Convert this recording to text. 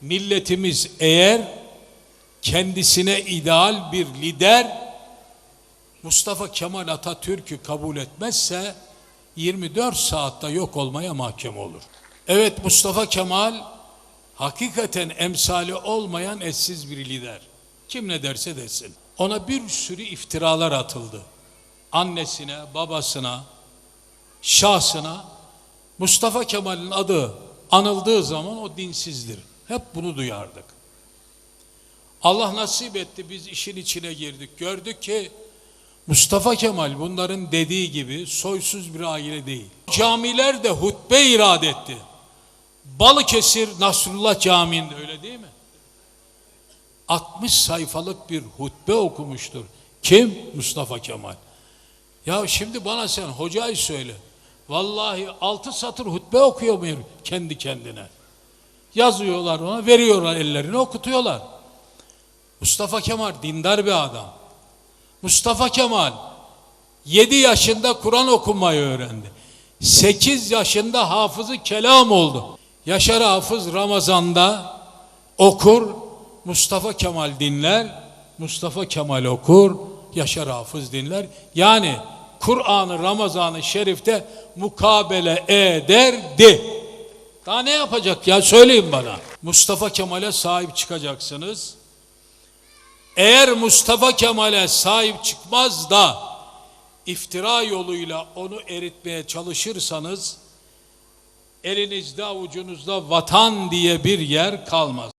Milletimiz eğer kendisine ideal bir lider Mustafa Kemal Atatürk'ü kabul etmezse 24 saatte yok olmaya mahkum olur. Evet Mustafa Kemal hakikaten emsali olmayan eşsiz bir lider. Kim ne derse desin. Ona bir sürü iftiralar atıldı. Annesine, babasına, şahsına Mustafa Kemal'in adı anıldığı zaman o dinsizdir. Hep bunu duyardık. Allah nasip etti biz işin içine girdik. Gördük ki Mustafa Kemal bunların dediği gibi soysuz bir aile değil. Camiler de hutbe irad etti. Balıkesir Nasrullah Camii'nde öyle değil mi? 60 sayfalık bir hutbe okumuştur. Kim? Mustafa Kemal. Ya şimdi bana sen hocayı söyle. Vallahi altı satır hutbe okuyor muyum kendi kendine? Yazıyorlar ona, veriyorlar ellerine okutuyorlar. Mustafa Kemal dindar bir adam. Mustafa Kemal 7 yaşında Kur'an okumayı öğrendi. 8 yaşında hafızı kelam oldu. Yaşar Hafız Ramazan'da okur, Mustafa Kemal dinler, Mustafa Kemal okur, Yaşar Hafız dinler. Yani Kur'an'ı Ramazan-ı Şerif'te mukabele ederdi. Daha ne yapacak ya söyleyin bana. Mustafa Kemal'e sahip çıkacaksınız. Eğer Mustafa Kemal'e sahip çıkmaz da iftira yoluyla onu eritmeye çalışırsanız elinizde avucunuzda vatan diye bir yer kalmaz.